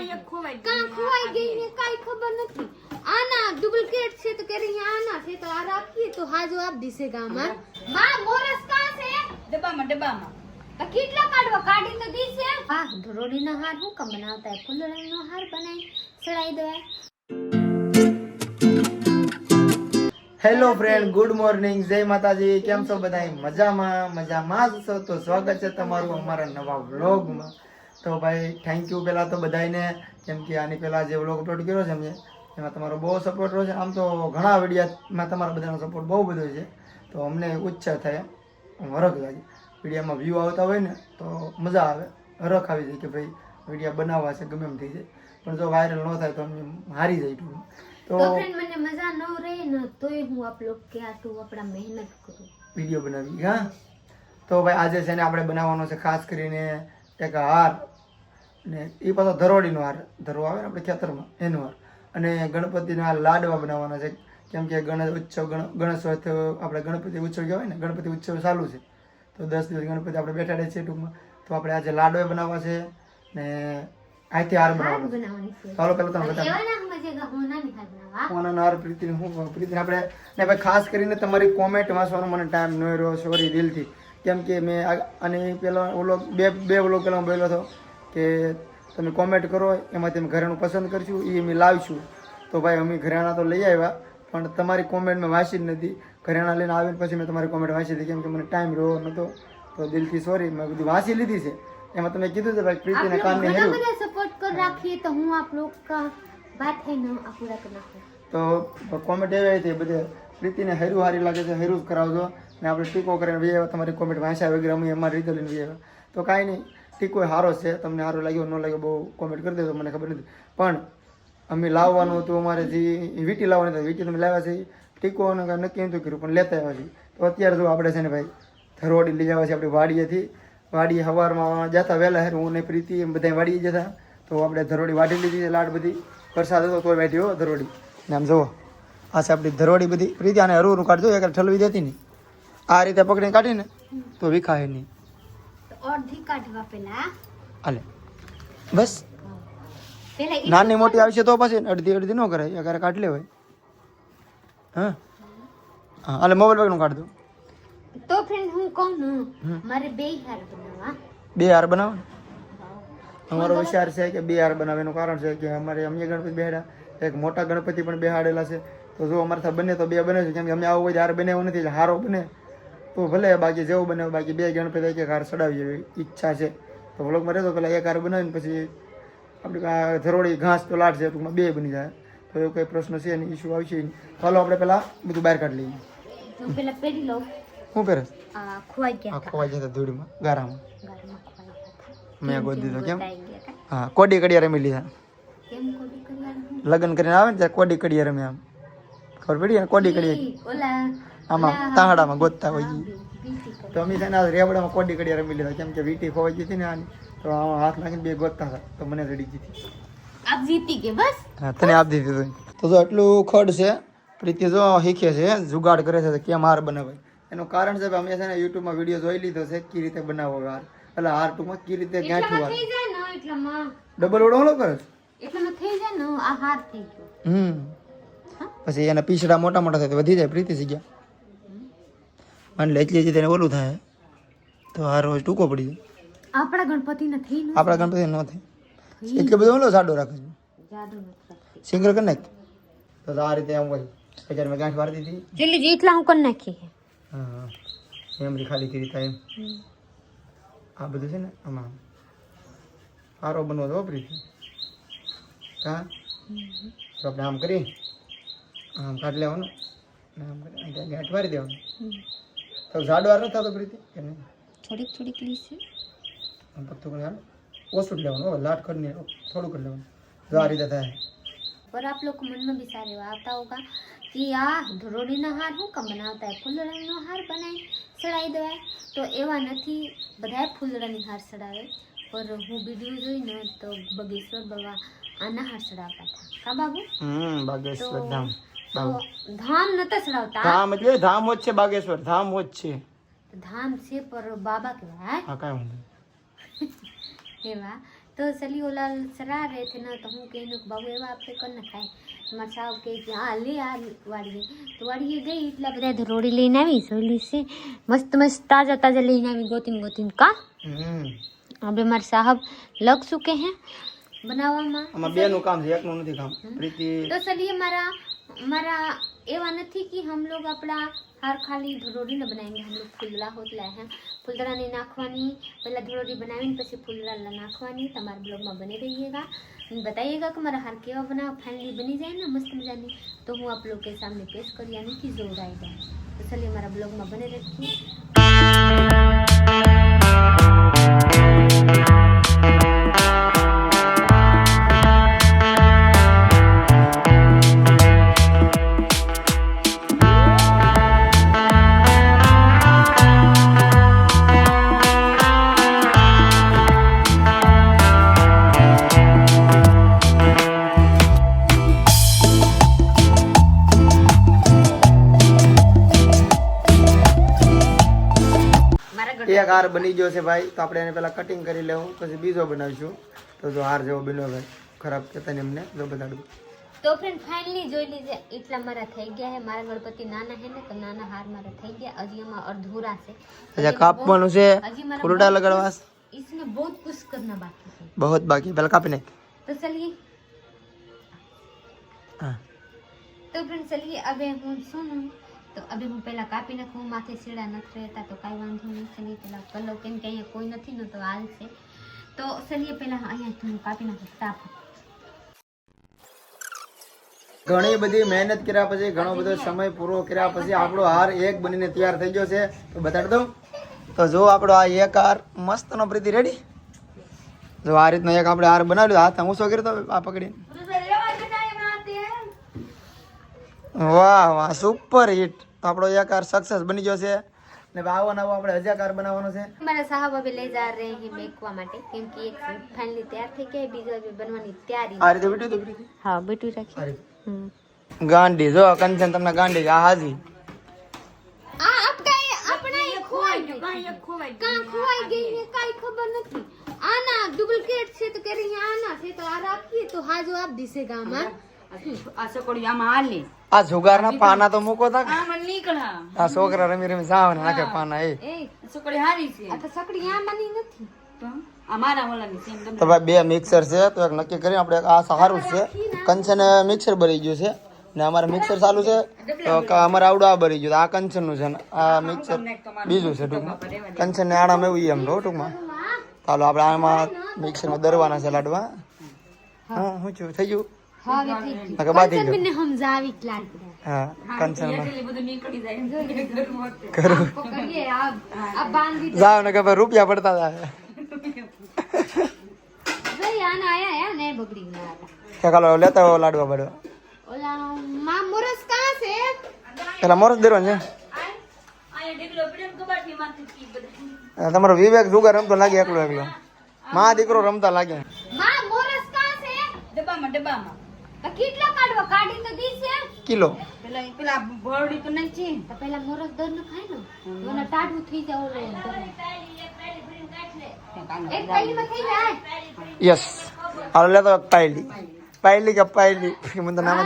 અહીં એક ખોવાઈ કાં ખોવાઈ ગઈ ને કાંઈ ખબર નથી. આના ડુપ્લિકેટ છે તો કે રહી આના છે તો આ રાખીએ તો હાજો આપ દીસે ગામાં માં મોરસ કાં છે? ડબ્બામાં ડબ્બામાં. કેટલા કાઢવા? કાઢી તો દીશે. હા ધરોડીનો હાર હું કમ બનાવતા ફૂલડાનો હાર બનાવી સડાઈ દેવાય. હેલો ફ્રેન્ડ ગુડ મોર્નિંગ જય માતાજી. કેમ છો બધા મજામાં મજામાં જ છો? તો સ્વાગત છે તમારું અમારા નવા વ્લોગમાં તો ભાઈ થેન્ક યુ પહેલાં તો બધાને કેમ કે આની પહેલાં જે વ્લોગ અપલોડ કર્યો છે અમે એમાં તમારો બહુ સપોર્ટ રહ્યો છે. આમ તો ઘણા વિડીયામાં તમારા બધાનો સપોર્ટ બહુ બધો છે. તો અમને ઉચ્છા થાય. હરખ લાગે. વિડીયામાં વ્યૂ આવતા હોય ને તો મજા આવે. હરખ આવી જાય કે ભાઈ વિડીયા બનાવવા છે ગમે એમ થઈ જાય. પણ જો વાયરલ ન થાય તો અમને હારી જાય ટૂંક તો મને મજા ન રહે ને તોય હું આપ લોગ કે આટલું આપણા મહેનત કરું. વીડિયો બનાવી. હા? તો ભાઈ આજે છે ને આપણે બનાવવાનો છે ખાસ કરીને એક હાર ને એ પાછો ધરોડીનો હાર ધરો આવે ને આપણે ખેતરમાં એનો હાર. અને ગણપતિના આ લાડવા બનાવવાના છે. કેમ કે ગણેશ ઉત્સવ ગણ- ગણેશોત્સવ આપણે ગણપતિ ઉત્સવ કહેવાય ને ગણપતિ ઉત્સવ ચાલુ છે. તો દસ દિવસ ગણપતિ આપણે બેઠાડે છે ટૂંકમાં. તો આપણે આજે લાડવા બનાવવા છે ને અહીંથી હાર હાર બનાવવાનો ચાલો પહેલાં તમે બતાવો. એવા ના મજેગા હું નાની હાર પ્રીતિને શું પ્રીતિને આપણે ને ભાઈ ખાસ કરીને તમારી કોમેન્ટ વાંચવાનો મને ટાઈમ ન રહ્યો સોરી દિલથી. કેમ કે મેં આ- અને પેલો ઓલો બે બે ઓલો પેલા બોલ્યો હતો. કે તમે કોમેન્ટ કરો એમાંથી અમે ઘરેણું પસંદ કરશું એ અમે લાવીશું. તો ભાઈ અમે ઘરેણા તો લઈ આવ્યા પણ તમારી કોમેન્ટ મેં વાંચી જ નથી. ઘરેણા લઈને આવીને પછી મેં તમારી કોમેન્ટ વાંચી હતી કેમ કે મને ટાઈમ રહ્યો નહોતો તો દિલથી સોરી મેં બધું વાંચી લીધી છે. એમાં તમે કીધું છે ભાઈ પ્રીતિને કામ નહીં સપોર્ટ તો કોમેન્ટ એવી આવી હતી બધે પ્રીતિને હેરું હારી લાગે છે હેરું જ કરાવજો. ને આપણે ટીકો કરીને વી તમારી કોમેન્ટ વાંચ્યા વગેરે અમે અમારી રીતે લઈને વી તો કાંઈ નહીં ટીકો સારો છે, તમને સારો લાગ્યો, ન લાગ્યો બહુ કોમેન્ટ કરી દેજો, મને ખબર નથી. પણ અમે લાવવાનું હતું અમારે જે વીટી લાવવાની હતી, વીટી તમે લાવ્યા છે ટીકો અને નક્કી નહોતું કર્યું, પણ લેતા આવ્યા છીએ. તો અત્યારે જો આપણે છે ને ભાઈ ધરોડી લઈ આવ્યા છે આપણી વાડીએથી. વાડી સવારમાં જતા વહેલા હેર હું ને પ્રીતિ એમ બધા વાડીએ જતા. તો આપણે ધરોડી વાઢી લીધી છે, લાડ બધી. વરસાદ હતો તોય વાટી હો ધરોડી ને આમ જુઓ, આ છે આપણી ધરોડી બધી. પ્રીતિ આને હરુ હરું કાઢજો, એક ઠલવી દેતી નહીં. આ રીતે પકડીને કાઢીને તો વિખાય નહીં. અડધી કાઢવા પેલા. અલે બસ. નાની મોટી આવશે તો પછી અડધી અડધી ન કરાય. અગર કાઢ હોય હા. હા અલે મોબાઈલ બેગનું કાઢ દો તો ફ્રેન્ડ હું કહું હું મારે બે હાર બનાવવા. બે હાર બનાવવા અમારો વિચાર છે કે બે હાર એનું કારણ છે કે અમારે અમે ગણપતિ બેહાડ્યા એક મોટા ગણપતિ પણ બેહાડેલા છે. તો જો અમારે બને તો બે બને છે. કેમ કે અમે આવો કોઈ હાર બને એવું નથી હારો બને. તો ભલે બાકી જેવું બને બાકી બે ગણપતિ એક હાર ચડાવી એવી ઈચ્છા છે. તો વ્લોગમાં રહેતો પહેલાં એક હાર બનાવીને પછી આપણે ધરોળી ઘાસ તો લાટ છે ટૂંકમાં બે બની જાય. તો એવો કંઈ પ્રશ્ન છે અને ઇશ્યુ આવશે હાલો આપણે પહેલાં બધું બહાર કાઢી લઈએ. શું પહેરે ખોવાઈ ગયા ખોવાઈ ગયા ગારામાં. મેં ગોદી તો કેમ? હા કોડી કડિયા રમી લીધા. લગ્ન કરીને આવે ને ત્યારે કોડી કડિયા રમે આમ ખબર પડી? કોડી કડિયા. આમાં તાહડામાં ગોતતા હોઈએ તો અમે છે ને આ રેવડામાં કોડી કડિયા રમી લીધા. કેમ કે વીટી ખોવાઈ ગઈ હતી ને આની તો આમાં હાથ નાખીને બે ગોતતા હતા. તો મને રડી ગઈ હતી. આપ જીતી કે બસ? હા તને આપ દીધી હતી તો જો એટલું ખડ છે પ્રીતિ જો શીખે છે જુગાડ કરે છે કેમ હાર બનાવાય? એનું કારણ છે કે અમે છે ને યુટ્યુબમાં વીડિયો જોઈ લીધો છે કે રીતે બનાવો હાર. એટલે હાર ટૂંકમાં કે રીતે ગાંઠું હાર. ડબલ ઓડો ઓલો કરે હમ. પછી એના પીછડા મોટા મોટા થાય વધી જાય પ્રીતિ જગ્યા. એટલી એટલી તેને ઓલું થાય. તો આ રોજ ટૂંકો પડી જાય આપણા ગણપતિ ને થઈ આપણા ગણપતિ ન થાય. એટલે બધો ઓલો સાડો રાખે છે. સિંગર કરી નાખ. તો આ રીતે આમ હોય. પછી મેં ગાંઠ વાળી દીધી. જેટલી જેટલા હું કરી નાખી હા હા એમ ખાલી કરી થાય એમ. આ બધું છે ને આમાં. સારો બનવો તો વાપરી હા? તો આપણે આમ કરી આમ કાઢી લેવાનું. ને આમ કરી ગાંઠ વારી દેવાનું. તો ઝાડ વાર નથી થતો પ્રીતિ કે નહીં થોડીક થોડીક લીસી આમ પત્તું કરી હાલ ઓછું જ લેવાનું હવે લાટ કરીને થોડું કરી લેવાનું જો આ રીતે થાય पर आप लोग को मन में भी सारे आता होगा कि આ ધરોડીના હાર હું કામ બનાવતા હોય ફૂલડાનો હાર બનાવી સડાઈ દેવાય તો એવા નથી બધાય ફૂલડાની હાર સડાવે પર હું વિડીયો જોઈને તો બગેશ્વર બાબા આના હાર સડાવતા હતા કા બાબુ હમ બાગેશ્વર ધામ તો ધામ નતા ચડાવતા ધામ એટલે ધામ જ છે બાગેશ્વર ધામ જ છે ધામ છે પર बाबा કહેવાય હા કાંઈ વાંધો એવા તો સલીઓ લાલ સરા રહે છે ના તો હું કહીને બાબુ એવા આપણે કર ના ખાય મારા સાવ કહે કે હા લે આ વાડીએ તો વાડીએ ગઈ એટલા બધા ધરોડી લઈને આવી જોયેલી છે મસ્ત મસ્ત તાજા તાજા લઈને આવી ગોતીન ગોતીન કા આપણે મારા સાહેબ લગ શું કે હે બનાવવામાં અમાર બેનું કામ છે એકનું નથી કામ પ્રીતિ તો સલીએ મારા मरा एवं नहीं कि हम लोग अपना हर खाली धरोरी न बनाएँगे, हम लोग फुलदरा हो हैं। फुलदरा नहीं नाखवानी, पहले धरोरी बनाए पीछे फुलदरा ला नाखवानी तो हमारे ब्लॉग में बने रहिएगा। बताइएगा कि मरा हर के बना फैमिली बनी जाए ना, मस्त में जानी तो हूँ आप लोग के सामने पेश करी यानी कि ज़ोर आएगा। तो चलिए हमारा ब्लॉग में बने रखिए એક હાર બની ગયો છે ભાઈ તો આપણે એને પેલા કટિંગ કરી લેવું પછી બીજો બનાવીશું તો જો હાર જેવો બન્યો ભાઈ ખરાબ કહેતા ને એમને જો બતાડું તો ફ્રેન્ડ ફાઇનલી જોઈ લીજે એટલા મારા થઈ ગયા છે મારા ગણપતિ નાના છે ને તો નાના હાર મારા થઈ ગયા હજી એમાં અધૂરા છે હજી કાપવાનું છે હજી મારા ફૂલડા લગાડવા इसमें बहुत कुछ करना बाकी है બહુ બાકી પેલા કાપી નાખ तो चलिए હા તો ફ્રેન્ડ ચલીએ હવે હું સુનું તો હવે હું પહેલાં કાપી નાખું, માથે સીડા નથી રહેતા તો કાંઈ વાંધો નહીં ચલીએ પહેલાં કલો, કેમ કે અહીંયા કોઈ નથી ને તો હાલ છે. તો સલીએ પહેલાં અહીંયા હું કાપી નાખું તાપ ઘણી બધી મહેનત કર્યા પછી, ઘણો બધો સમય પૂરો કર્યા પછી આપણો હાર એક બનીને તૈયાર થઈ ગયો છે. તો બતાડી દઉં. તો જો આપણો આ એક હાર મસ્તનો પ્રીતિ રેડી જો આ રીતનો એક આપણે હાર બનાવ્યો હાથ હાથ શું કર્યો તો આ પકડીને. વાહ વાહ સુપર હિટ તો આપણો એક હાર સક્સેસ બની ગયો છે. ને આવો નવો આપણે હજાર કાર બનાવવાનો છે. મારા સાહબ હવે લઈ જા રહે હે મેકવા માટે કેમ કે એક ફાઇનલી તૈયાર થઈ ગઈ બીજો હવે બનવાની તૈયારી આ રીતે બેઠી તો પ્રીતિ હા બેટું રાખી. ગાંડી જો કંચન તમને ગાંડી આ હાજી. આ આપકા આપણા એ ખોવાઈ ગયું કાં ખોવાઈ ગઈ ને કાઈ ખબર નથી. આના ડુપ્લિકેટ છે તો કે રહી આના છે તો આ રાખીએ તો હાજો આપ દીસે ગામાં આ જુગારના પાના તો મૂકો તા. આ છોકરા રમી રમી જાવ ને નાખે પાના એ. છોકરી હારી છે. આ તો સકડી આમાંની નથી. તો? આ મારા ઓલાની છે એમ તો ભાઈ બે મિક્સર છે તો એક નક્કી કરી આપણે આ સારું જ છે. કંચન મિક્સર ભરી ગયું છે. ને અમારે મિક્સર ચાલુ છે. તો ક- અમારે આવડું આ ભરી ગયું આ કંચનનું છે ને આ મિક્સર બીજું છે ટૂંકમાં કંચન ને આડામાં એવું એમ લો ટૂંકમાં. ચાલો આપણે આમાં મિક્સરમાં દરવાના છે લાડવા. હા. શું થયું થઈ ગયું. હવે થઈ ગયું નકર બાંધી ગયું મને સમજાવી જ લાગી હા કંચનમાં એટલે બધું નીકળી જાય ઘરમાં જ. કરું પકડીએ આ આ બાંધી જાવ ને કે ભાઈ રૂપિયા પડતા હતા ભાઈ આના આયા આયા ને બગડી ગયા કે ચાલો લેતા આવો લાડવા બડવા ઓલા માં મોરસ કાં છે પેલા મોરસ દેરવાનું છે અહીંયા ઢેકલો પડ્યો ને કબાટમાંથી કી બધા. અને તમારો વિવેક જુગાર રમતો લાગે એકલો એકલો માં દીકરો રમતા લાગે માં મોરસ કાં છે ડબ્બામાં ડબ્બામાં તો કેટલો કાઢવો? કાઢી તો દીસે કિલો. પેલા પેલા ભરડી તો નહીં છે તો પેલા મોરસ દરનું ખાય ને મને ટાઢું થઈ જાય ઓલો એક પેલીમાં થઈ જાય? યસ. હાલો લેતો એક પાયલી. પાયલી કે પાયલી? મને તો નામ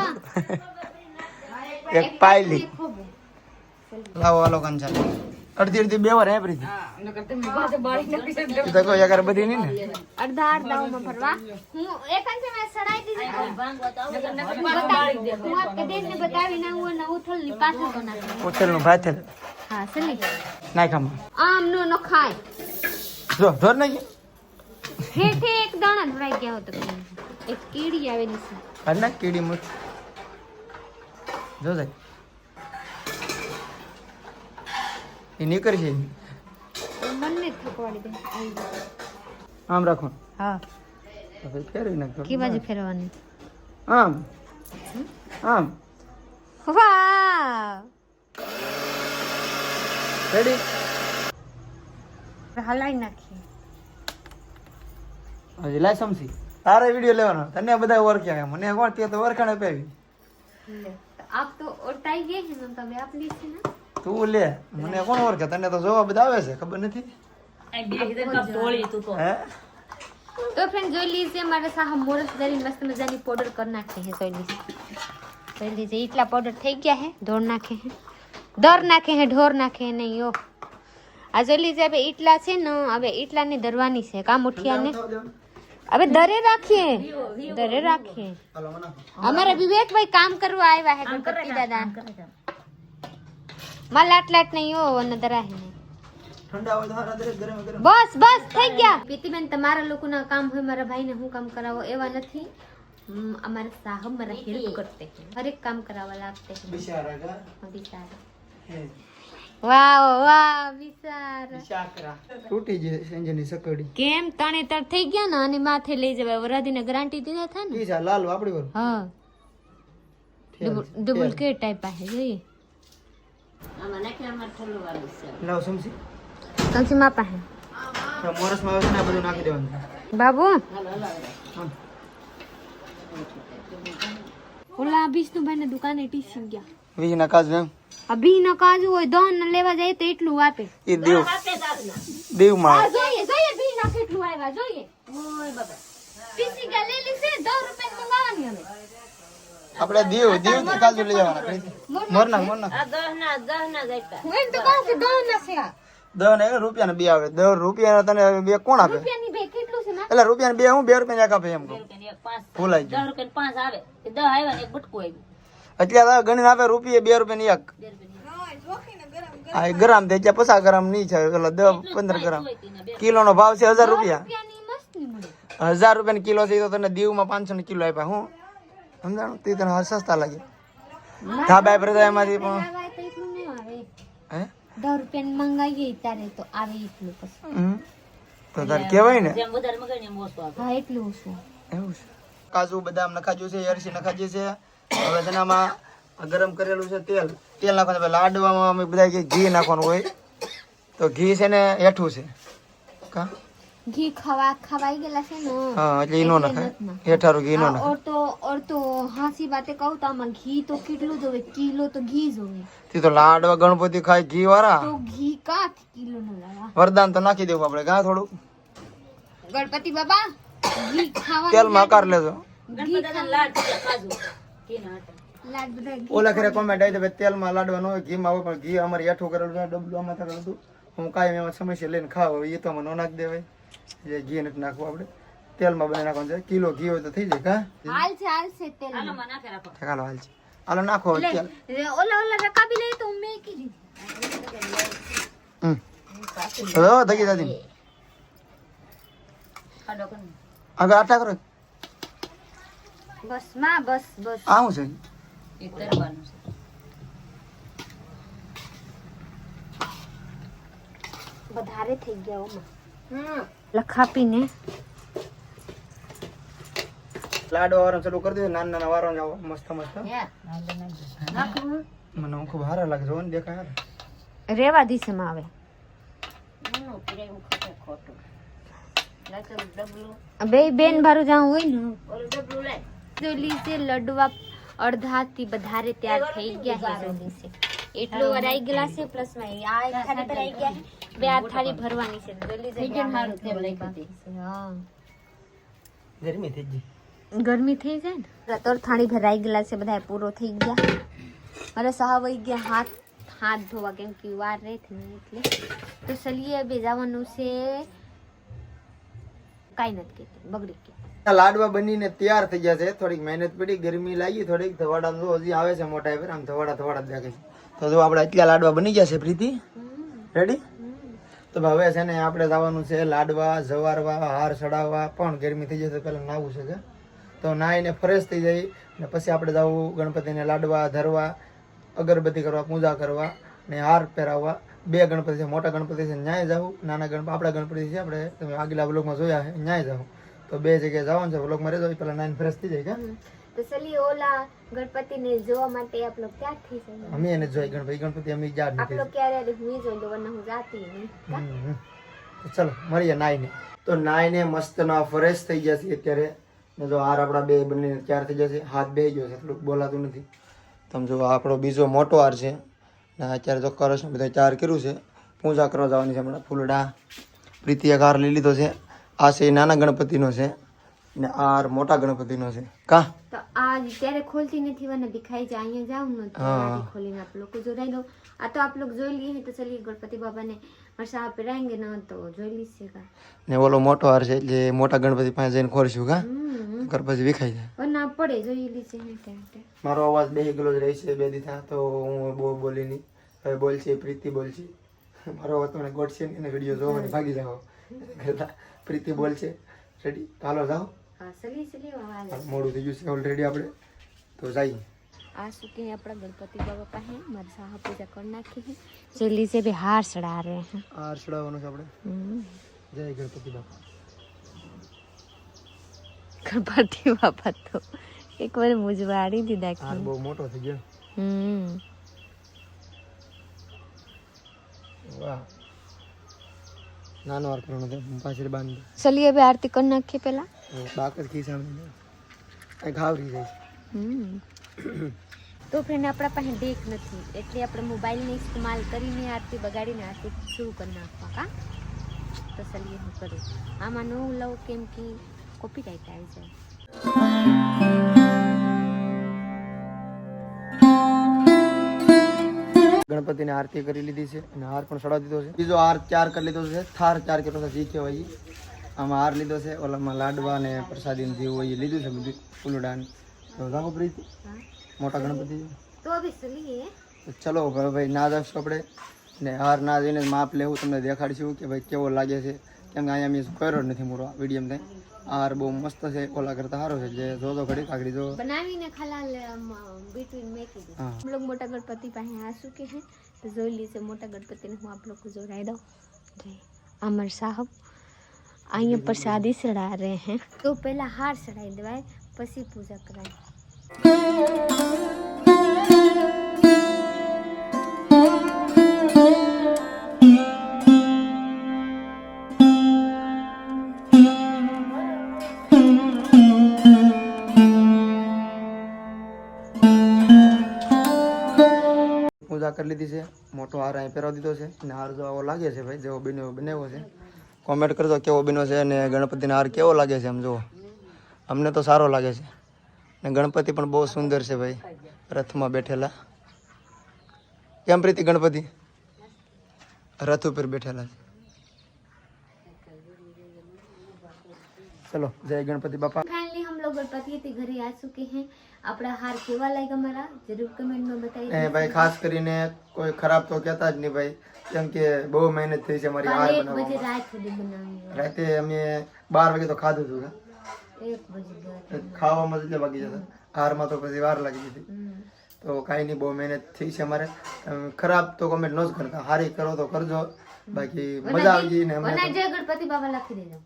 એક પાયલી. લાવો આલો કંચા અડધી અડધી બે વાર હે પ્રીતિ હા નકર તમે પાછા બાળી નાખી દેજો. એ તો કોઈ અગર બધી નહીં ને. અડધા અડધાઓમાં ભરવા. હું એક અંતે મેં સડાઈ દીધી. હું આપ હું ને બતાવી ના હું એને ઉથલની પાછળ તો ના ઉછેલનું ભાથેલ. હા સલી નાખામાં આમ. નો ન ખાય જો ધોર નહીં હેઠે એક દાણા ધરાઈ ગયા હતો એક કીડી આવેલી છે. નાખ કીડી મુઠ જો જાય એ નીકળશે મનને થકવાડી દે આમ રાખો. હા. હવે ફેરવી નાખો કી બાજુ ફેરવાની આમ. આમ. વાહ! રેડી હલાઈ નાખીએ. હજી લાય સમસી તારે વીડિયો લેવાનો. તને બધા ઓળખ્યા મને કોણ તે તો ઓળખાણ અપાવી. આપ તો ઓળખાઈ ગઈ છે તમે આપની છે ને? તું લે. મને કોણ ઓળખે તને તો જોવા બધા આવે છે. ખબર નથી? તું ફ્રેન્ડ જોઈ લીજીએ મારે સાહબ મોરસ દરી મસ્ત મજાની પાવડર કરી નાખી હે જોઈ લીજીએ જોઈ લીજીએ એટલા પાવડર થઈ ગયા હે ઢોર નાખે હે. દર નાખે હે ઢોર નાખે હે નહીં યો. આ જોઈ લીજીએ હવે ઈટલા છે ને હવે ઈટલાની દરવાની છે કા મુઠિયાને હવે દરે રાખીએ. દરે રાખીએ. અમારા વિવેકભાઈ કામ કરવા આવ્યા હે ગણપતિ દાદા માં લાટ લાટ નહીં ઓ અને દરાહે ઠંડા હોય તો હારા દરેક ગરમ ગરમ. બસ બસ થઈ ગયા. પ્રીતિબેન તમારા લોકોના કામ હોય મારા ભાઈને હું કામ કરાવો એવા નથી. અમારા સાહબ મારા હેલ્પ કરતે હે હરેક કામ કરાવવા લાગતે હે બિચારા કા? બિચારા વાહ વાહ બિચારા શાકરા તૂટી જે સંજયની સકડી. કેમ? તણે તણ થઈ ગયા ને અને માથે લઈ જવાય. વરાધીને ગ્રાન્ટી દીધા થા ને. છે લાલ વાપડી વર હા. ડુપ્લિકેટ ટાઈપ आहे જોઈએ. લાવ સમસી કંસી માં પાસે તો મોરસમાં આવે છે ને આ બધું નાખી દેવાનું. બાબુ? ઓલા વિષ્ણુભાઈ ને દુકાને ટીસી ગયા. વીજના કાજુ એમ? અભી ન કાજુ હોય દોન લેવા જાય તો એટલું આપે એ દેવ દેવમાં. આ જોઈએ જોઈએ બી ના કેટલું આવ્યા જોઈએ. ઓય બાબા. ટીસી ગયા લઈ લીધે 10 રૂપિયા મંગાવવાની હવે આપણે દીવ દીવથી કાજુ લઈ આવવાના મોર નાખ મોર નાખ હું તો કહું કે દોન છે આ. દસ ને રૂપિયા ને બે આવે. દસ રૂપિયા તને બે કોણ આપે? ના એટલે રૂપિયા બે હું બે રૂપિયા એક આપે એમ કહું. ભૂલાઈ ગયું. એટલે આવે. દસ આવ્યા ને એક બટકું આવ્યું. અત્યારે ગણીને આપે રૂપિયા બે રૂપિયા ની એક. હા એ ગ્રામ થઈ ત્યાં પચાસ ગ્રામ નહીં છે એટલે દસ પંદર ગ્રામ. કિલો નો ભાવ છે હજાર રૂપિયા. રૂપિયાની મસ્તની મળે. હજાર રૂપિયા કિલો છે તો તને દીવમાં પાંચસો ની કિલો આપ્યા હું? સમજાણું? તે તને સસ્તા લાગે. ધાબા પર જાય એમાંથી પણ હે? દસ મંગાવીએ ત્યારે તો આવે એટલું પછી. હમ. તો તારે કહેવાય ને. હા એટલું ઓછું. એવું છે. કાજુ બદામ નખાજ્યું છે એરસી નખાજી છે. હવે તેનામાં ગરમ કરેલું છે તેલ. તેલ નાખવાનું પહેલા લાડવામાં અમે બધા ઘી નાખવાનું હોય. તો ઘી છે ને હેઠું છે. કા? ઘી ખવા ખવાઈ ગયેલા છે ને હા એટલે ઈનો નો નખાય. હેઠારું ઘી નો નખાય. ઓર તો ઓર તો હાસી વાતે કહું તો આમાં ઘી તો કેટલું જોવે? કિલો તો ઘી જોવે. તે તો લાડવા ગણપતિ ખાય ઘી વાળા તો ઘી કા કિલો નો લાવા. વરદાન તો નાખી દેવું આપણે ગા થોડું ગણપતિ બાબા ઘી ખાવા તેલમાં આકાર લેજો. ઘી ખાવા લાડ બધા ઘી ઓલા ખરે કોમેન્ટ આવી છે તેલમાં લાડવા ન હોય ઘીમાં હોય પણ ઘી અમારે હેઠું કરેલું ડબલું આમાં કરેલું હું કાંઈ એમાં સમસ્યા લઈને ખાવ એ તો અમે ન નાખી દેવાય. જે ઘી નથી નાખવું આપણે. તેલમાં બનાવી નાખવાનું છે. કિલો ઘી હોય તો થઈ જાય કા? હાલ છે હાલ છે તેલ. રાખો. ચાલો હાલ છે. હાલો નાખો તેલ. ઓલા ઓલા રકાબી લઈ તો મેં કીધી હમ. હવે હો, દાદી. આગળ આટા કરો. બસમાં બસ બસ. આવું છે? એ તરવાનું છે. વધારે થઈ ગયા ઓમાં લખાપીને. લાડો વાળો ચાલુ કરી દે નાના નાના વારો જાવ મસ્ત મસ્ત. મને હું ખૂબ હારા લાગે છે ને દેખાય. રેવા દિશામાં આવે બે બેન ભારું જાઉં હોય ને. છે લડવા અડધાથી વધારે તૈયાર થઈ ગયા છે છે એટલું વરાઈ ગયેલા છે પ્લસમાં. આ એક થાળી ભરાઈ ગયા છે. બે આ થાળી ભરવાની છે. જલ્દી જલ્દી મારું ને લઈ ગઈ હા. ગરમી થઈ ગઈ. ગરમી થઈ જાય ને? રતોર થાળી ભરાઈ ગયેલા છે બધા પૂરો થઈ ગયા. મારે સહા વહી ગયા હાથ હાથ ધોવા કેમ કે વાર રહે થઈ ને એટલે. તો ચલીએ બે જવાનું છે. કાંઈ નથી કહેતી બગડી ગઈ આ લાડવા બનીને તૈયાર થઈ ગયા છે. થોડીક મહેનત પડી ગરમી લાગી થોડીક ધવાડા હજી આવે છે મોટા પર આમ ધવાડા ધવાડા જ લાગે છે. તો જો આપણે એટલા લાડવા બની ગયા છે પ્રીતિ? રેડી તો હવે છે ને આપણે જવાનું છે લાડવા, જવારવા, હાર ચડાવવા. પણ ગરમી થઈ જશે પહેલાં નાવું છે તો નાહીને ફ્રેશ થઈ જાય ને પછી આપણે જવું ગણપતિને લાડવા, ધરવા, અગરબત્તી કરવા, પૂજા કરવા ને હાર પહેરાવવા. બે ગણપતિ છે, મોટા ગણપતિ છે, ન્યાય જવું નાના ગણપતિ આપણા ગણપતિ છે, આપણે તમે આગલા બ્લોગમાં જોયા છે ન્યાય જવું તો બે જગ્યાએ જવાનું છે બ્લોગમાં રહેજો પહેલાં નાઈને ફ્રેશ થઈ જાય, કે? તો ચલીએ ઓલા ગણપતિને જોવા માટે આપ લોગ તૈયાર થઈ અમે એને જોઈ ગણપતિ ગણપતિ અમે જાડ આપ લોગ ક્યારે હું જોઈ લો વરના હું જાતી નહીં હમ, હમ. તો ચલો મળીએ નાઈને. તો નાઈને મસ્ત ના ફ્રેશ થઈ જશે અત્યારે. ને જો હાર આપણા બે બંને ચાર થઈ જશે હાથ બે ગયો છે થોડુંક બોલાતું નથી. તમે જો આપણો બીજો મોટો હાર છે. ને અત્યારે તો કરશ બધા ચાર કર્યું છે. પૂજા કરવા જવાની છે હમણાં ફૂલડા. પ્રીતિએ હાર લઈ લીધો છે. આ છે એ નાના ગણપતિનો છે. ને આર મોટા ગણપતિનો છે. કા? તો આ ત્યારે ખોલતી નથી મને દિખાઈ જાય અહીંયા જાવ ન તો ખોલીને આપ લોકો જોઈ લો આ તો આપ લોકો જોઈ લીએ તો ચલી ગણપતિ બાબાને વરસાદ પહેરાંગે ન તો જોઈ લીશે કા. ને ઓલો મોટો હાર છે જે મોટા ગણપતિ પાસે જઈને ખોલશું કા? કર પછી વિખાઈ જાય. પણ ના પડે જોઈ લીશે ને મારો અવાજ બે ગલો જ રહેશે બે દીધા તો હું બહુ બોલી નહીં હવે બોલશે પ્રીતિ બોલશે. મારો અવાજ તમને ગોઠશે ને વીડિયો જોવાની ભાગી જાઓ. પ્રીતિ બોલશે. રેડી ચાલો જાઓ. સલી સલી વાળા મોડું થઈ ગયું છે ઓલરેડી આપણે તો જઈએ આ શું કે આપણા ગણપતિ બાબા પાસે મારી સાહા પૂજા કરી નાખી જલ્દી છે બે હાર ચડા રહે હાર ચડાવવાનું છે આપણે જય ગણપતિ બાપા ગણપતિ બાપા તો એકવાર મુજવાડી દીધા હાર બહુ મોટો થઈ ગયો હમ વાહ નાનો વાર કરવાનો હતો. પાછળ બાંધ સલી હવે આરતી કરી નાખીએ પેલા? બાકર ખીસા આ ઘાવ રહી જાય તો ફ્રેન્ડ આપણા પાસે ડેક નથી. એટલે આપણે મોબાઈલનો ઇસ્તેમાલ કરીને આરતી બગાડીને આરતી શું કર નાખવા કા? તો સલીએ હું કરું આમાં ન લઉં કેમ કે કોપી કોપીરાઈટ આવી જાય. ગણપતિને આરતી કરી લીધી છે અને હાર પણ ચડાવી દીધો છે. બીજો હાર ચાર કરી લીધો છે. થાર ચાર કેટલો છે જી કહેવાય. આમાં હાર લીધો છે. ઓલામાં લાડવા ને પ્રસાદી જેવું હોય એ લીધું છે બધું. ફૂલડા ને. તો પ્રીતિ. મોટા ગણપતિ. તો ચલો ભાઈ ના જશું આપણે. ને હાર ના જઈને માપ લેવું તમને દેખાડીશું કે ભાઈ કેવો લાગે છે. કેમ કે અહીંયા મેં કર્યો નથી મોટો વિડીયમ આર બહુ મસ્ત છે ઓલા કરતા સારો છે જે જો તો ઘડી કાકડી જો. બનાવીને ખલાલ બીટવીન મેકી દો. હમ લોગ મોટા ગણપતિ પાસે આસુ કે હે તો જોઈ લીજે મોટા ગણપતિને હું આપ લોકો જોડાઈ દઉં. જય અમર સાહેબ. અહીંયા પ્રસાદી ચડા રહે હે. તો પહેલા હાર ચડાવી દેવાય પછી પૂજા કરાય. કરી લીધી છે. મોટો હાર અહીં પહેરાવી દીધો છે. અને હાર જો આવો લાગે છે ભાઈ, જેવો બન્યો બનાવ્યો છે. કોમેન્ટ કરજો કેવો બન્યો છે અને ગણપતિનો હાર કેવો લાગે છે આમ જુઓ. અમને તો સારો લાગે છે. અને ગણપતિ પણ બહુ સુંદર છે ભાઈ, રથમાં બેઠેલા. કેમ પ્રીતિ ગણપતિ? રથ ઉપર બેઠેલા છે. ચલો, જય ગણપતિ બાપા. फाइनली हम लोग गणपति के घरे आ चुके हैं આપણા હાર કેવા લાગ્યા મારા જરૂર કમેન્ટમાં બતાવી એ ભાઈ ખાસ કરીને કોઈ ખરાબ તો કહેતા જ નહીં ભાઈ કેમ કે બહુ મહેનત થઈ છે અમારી હાર કાલે એક બજે બનાવવામાં રાત સુધી બનાવી રાતે અમે બાર વાગે તો ખાધું હતું હા. એક બજે ગયા ખાવામાં જ એટલે વાગી જતા હારમાં તો પછી વાર લાગી હતી હમ. તો કાંઈ નહીં બહુ મહેનત થઈ છે અમારે અમ, ખરાબ તો કમેન્ટ ન જ કરતા હારી કરો તો કરજો બાકી મજા આવી ગઈ ને અમને જય ગણપતિ બાબા લખી દેજો.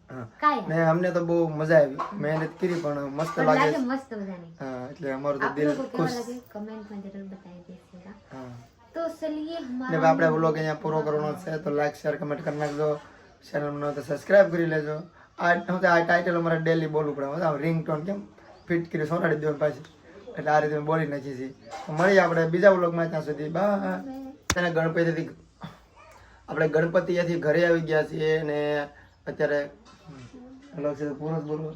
ને. અમને તો બહુ મજા આવી. મહેનત કરી પણ મસ્ત લાગે. મસ્ત મજાની હા એટલે અમારું તો દિલ ખુશ. કમેન્ટમાં જરૂર બતાવી દેજો તો ચલિए હમારા ને આપણે વ્લોગ અહીંયા પૂરો કરવાનો છે તો લાઈક શેર કમેન્ટ કરી નાખજો. ચેનલ નો તો સબસ્ક્રાઇબ કરી લેજો. આ હું આ ટાઇટલ અમારે ડેલી બોલવું પડે. આમ રિંગટોન કેમ ફિટ કરી સોનાડી દેવાની પાછી. એટલે આ રીતે બોલી નાખી છીએ મળીએ આપણે બીજા વ્લોગમાં ત્યાં સુધી. બા તને ગણપતિથી આપણે ગણપતિથી ઘરે આવી ગયા છીએ ને અત્યારે હેલો છે પૂરો બોલો.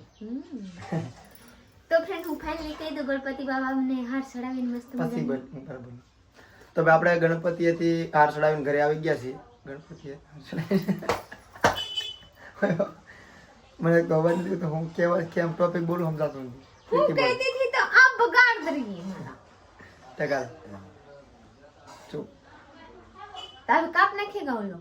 તો ફ્રેન્ડ હું ફાઇનલી કહી દઉં ગણપતિ બાબાને હાર ચડાવીને મસ્ત પછી હું બરાબર તો આપણે ગણપતિથી હાર ચડાવીને ઘરે આવી ગયા છીએ. ગણપતિએ મને ખબર નથી તો હું કેવા કેમ ટોપિક બોલું સમજાતું નથી. હું કહેતી હતી તો આ બગાડ મારા ટકા ચૂપ તારું કાપ નાખી ગયો લો.